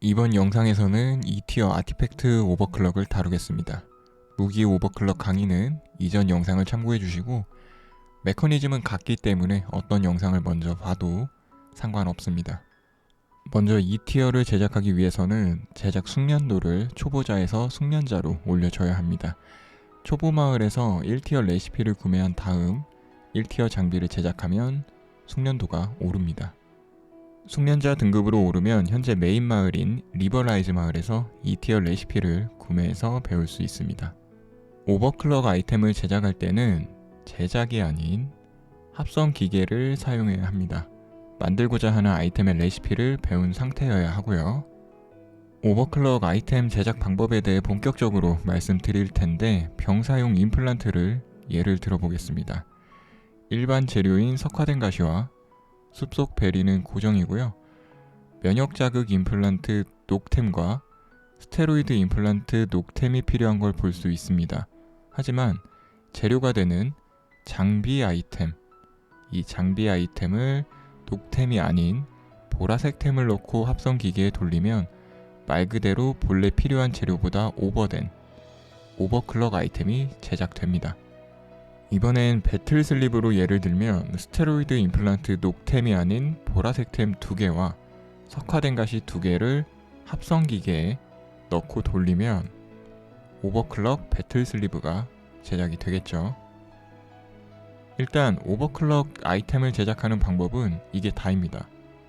이번 영상에서는 2티어 아티팩트 오버클럭을 다루겠습니다. 무기 오버클럭 강의는 이전 영상을 참고해 주시고 메커니즘은 같기 때문에 어떤 영상을 먼저 봐도 상관없습니다. 먼저 2티어를 제작하기 위해서는 제작 숙련도를 초보자에서 숙련자로 올려줘야 합니다. 초보 마을에서 1티어 레시피를 구매한 다음 1티어 장비를 제작하면 숙련도가 오릅니다. 숙련자 등급으로 오르면 현재 메인 마을인 리버라이즈 마을에서 2티어 레시피를 구매해서 배울 수 있습니다. 오버클럭 아이템을 제작할 때는 제작이 아닌 합성 기계를 사용해야 합니다. 만들고자 하는 아이템의 레시피를 배운 상태여야 하고요. 오버클럭 아이템 제작 방법에 대해 본격적으로 말씀드릴 텐데 병사용 임플란트를 예를 들어보겠습니다. 일반 재료인 석화된 가시와 숲속 베리는 고정이고요. 면역 자극 임플란트 녹템과 스테로이드 임플란트 녹템이 필요한 걸 볼 수 있습니다. 하지만 재료가 되는 장비 아이템, 이 장비 아이템을 녹템이 아닌 보라색 템을 넣고 합성 기계에 돌리면 말 그대로 본래 필요한 재료보다 오버된 오버클럭 아이템이 제작됩니다. 이번엔 배틀 슬립으로 예를 들면 스테로이드 임플란트 녹템이 아닌 보라색 템두 개와 석화된 가시 두 개를 합성 기계에 넣고 돌리면 오버클럭 배틀 슬리브가 제작이 되겠죠. 일단 오버클럭 아이템을 제작하는 방법은 이게 다입니다.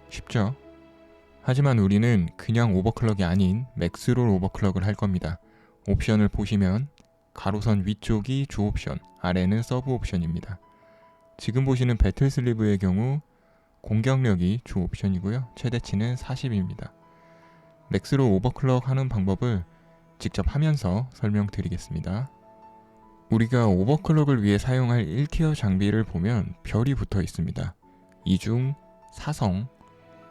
쉽죠? 하지만 우리는 그냥 오버클럭이 아닌 맥스롤 오버클럭을 할 겁니다. 옵션을 보시면 가로선 위쪽이 주 옵션, 아래는 서브 옵션입니다. 지금 보시는 배틀 슬리브의 경우 공격력이 주 옵션이고요. 최대치는 40입니다. 맥스로 오버클럭 하는 방법을 직접 하면서 설명드리겠습니다. 우리가 오버클럭을 위해 사용할 1티어 장비를 보면 별이 붙어 있습니다. 이중 4성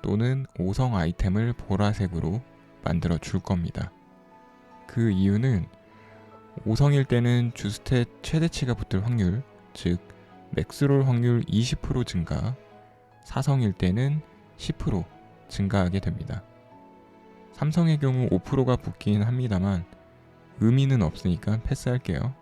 또는 5성 아이템을 보라색으로 만들어 줄 겁니다. 그 이유는 5성일 때는 주스탯 최대치가 붙을 확률, 즉 맥스롤 확률 20% 증가, 4성일 때는 10% 증가하게 됩니다. 삼성의 경우 5%가 붙긴 합니다만 의미는 없으니까 패스할게요.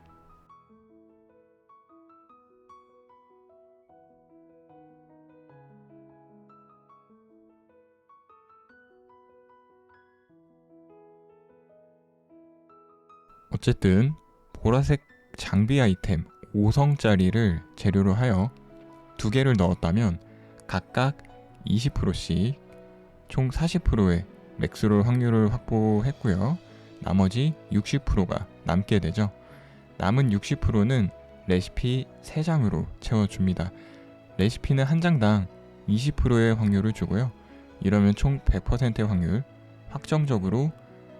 어쨌든 보라색 장비 아이템 5성짜리를 재료로 하여 두 개를 넣었다면 각각 20%씩 총 40%의 맥스롤 확률을 확보했고요. 나머지 60%가 남게 되죠. 남은 60%는 레시피 3장으로 채워줍니다. 레시피는 한 장당 20%의 확률을 주고요. 이러면 총 100%의 확률, 확정적으로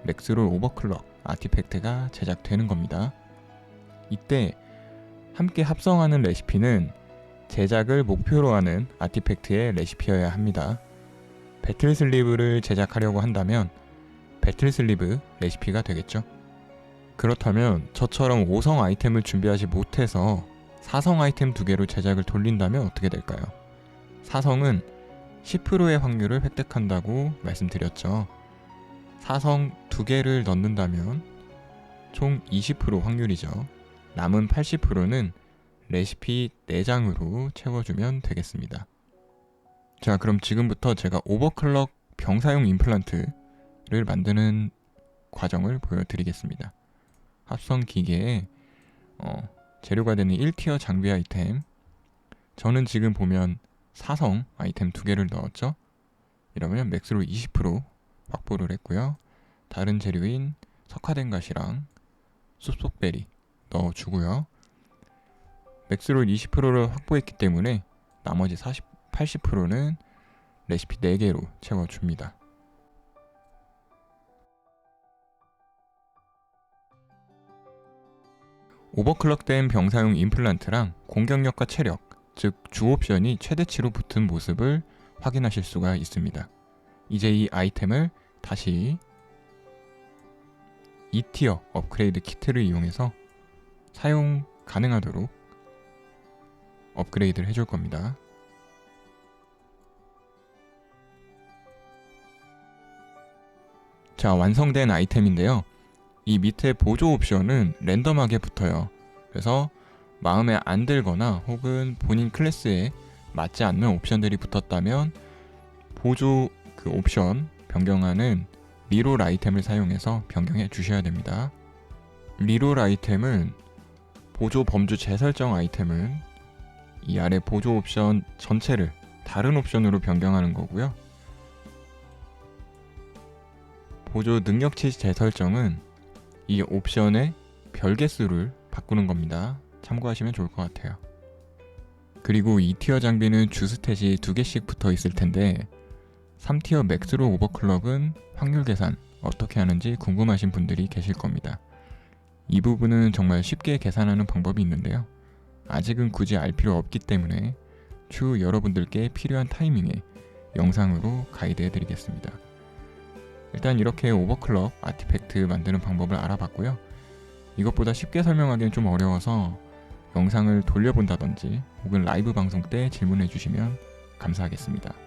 맥스롤 오버클럭 아티팩트가 제작되는 겁니다. 이때 함께 합성하는 레시피는 제작을 목표로 하는 아티팩트의 레시피여야 합니다. 배틀 슬리브를 제작하려고 한다면 배틀 슬리브 레시피가 되겠죠. 그렇다면 저처럼 5성 아이템을 준비하지 못해서 4성 아이템 두 개로 제작을 돌린다면 어떻게 될까요? 4성은 10%의 확률을 획득한다고 말씀드렸죠. 4성 두 개를 넣는다면 총 20% 확률이죠. 남은 80%는 레시피 4장으로 채워주면 되겠습니다. 자, 그럼 지금부터 제가 오버클럭 병사용 임플란트를 만드는 과정을 보여드리겠습니다. 합성 기계에 어, 재료가 되는 1티어 장비 아이템 저는 지금 보면 사성 아이템 두 개를 넣었죠. 이러면 맥스로 20% 확보를 했고요. 다른 재료인 석화된 가시랑 숲속베리 넣어주고요. 맥스롤 20%를 확보했기 때문에 나머지 40, 80%는 레시피 4개로 채워줍니다. 오버클럭된 병사용 임플란트랑 공격력과 체력, 즉 주옵션이 최대치로 붙은 모습을 확인하실 수가 있습니다. 이제 이 아이템을 다시 2티어 업그레이드 키트를 이용해서 사용 가능하도록 업그레이드를 해줄 겁니다. 자, 완성된 아이템인데요. 이 밑에 보조 옵션은 랜덤하게 붙어요. 그래서 마음에 안 들거나 혹은 본인 클래스에 맞지 않는 옵션들이 붙었다면 보조 그 옵션 변경하는 리롤 아이템을 사용해서 변경해 주셔야 됩니다. 리롤 아이템은 보조 범주 재설정 아이템은 이 아래 보조 옵션 전체를 다른 옵션으로 변경하는 거고요. 보조 능력치 재설정은 이 옵션의 별 개수를 바꾸는 겁니다. 참고하시면 좋을 것 같아요. 그리고 2티어 장비는 주스탯이 두 개씩 붙어 있을 텐데 3티어 맥스로 오버클럭은 확률 계산 어떻게 하는지 궁금하신 분들이 계실 겁니다. 이 부분은 정말 쉽게 계산하는 방법이 있는데요. 아직은 굳이 알 필요 없기 때문에 추후 여러분들께 필요한 타이밍에 영상으로 가이드해 드리겠습니다. 일단 이렇게 오버클럭 아티팩트 만드는 방법을 알아봤고요. 이것보다 쉽게 설명하기는 좀 어려워서 영상을 돌려본다든지 혹은 라이브 방송 때 질문해 주시면 감사하겠습니다.